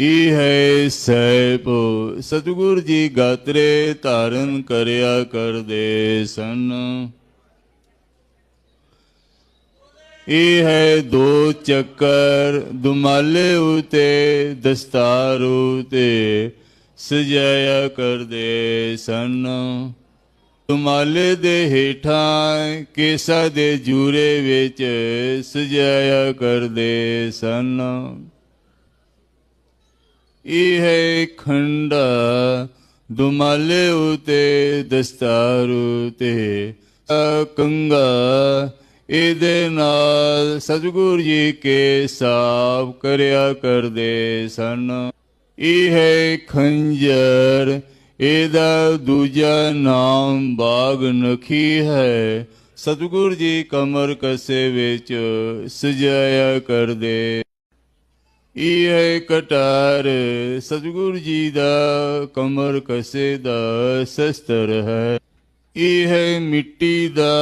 ਈ ਹੈ ਸੈਪ ਸਤਿਗੁਰ ਜੀ ਗਾਤਰੇ ਧਾਰਨ ਕਰਿਆ ਕਰਦੇ ਸਨ। ਇਹ ਹੈ ਦੋ ਚੱਕਰ, ਦੁਮਾਲੇ ਉਤੇ, ਦਸਤਾਰ ਉਤੇ ਸਜਾਇਆ ਕਰਦੇ ਸਨ। ਦੁਮਾਲੇ ਦੇ ਹੇਠਾਂ ਕੇਸਾ ਦੇ ਜੂਰੇ ਵਿੱਚ ਸਜਾਇਆ ਕਰਦੇ ਸਨ। ਇਹ ਖੰਡਾ ਦੁਮਾਲੇ ਉਤੇ, ਦਸਤਾਰ ਉਤੇ। ਕੰਗਾ, ਇਹਦੇ ਨਾਲ ਸਤਿਗੁਰ ਜੀ ਕੇ ਸਾਫ਼ ਕਰਿਆ ਕਰਦੇ ਸਨ। ਇਹ ਹੈ ਖੰਜਰ, ਇਹਦਾ ਦੂਜਾ ਨਾਮ ਬਾਗ ਨਖੀ ਹੈ। ਸਤਿਗੁਰ ਜੀ ਕਮਰ ਕਸੇ ਵਿੱਚ ਸਜਾਇਆ ਕਰਦੇ ਇਹ ਕਟਾਰ ਸਤਿਗੁਰ ਜੀ ਦਾ ਕਮਰ ਕਸੇ ਦਾ ਸ਼ਸਤਰ ਹੈ। ਇਹ ਹੈ ਮਿੱਟੀ ਦਾ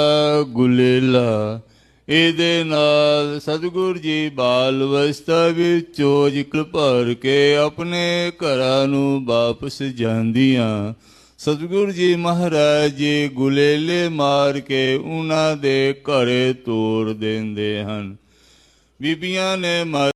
ਗੁਲੇਲਾ, ਇਹਦੇ ਨਾਲ ਸਤਿਗੁਰ ਜੀ ਬਾਲ ਅਵਸਥਾ ਵਿੱਚ ਚੋਜ ਭਰ ਕੇ ਆਪਣੇ ਘਰਾਂ ਨੂੰ ਵਾਪਸ ਜਾਂਦੀਆਂ। ਸਤਿਗੁਰ ਜੀ ਮਹਾਰਾਜ ਜੀ ਗੁਲੇਲੇ ਮਾਰ ਕੇ ਉਹਨਾਂ ਦੇ ਘਰੇ ਤੋੜ ਦਿੰਦੇ ਹਨ। ਬੀਬੀਆਂ ਨੇ ਮਾ-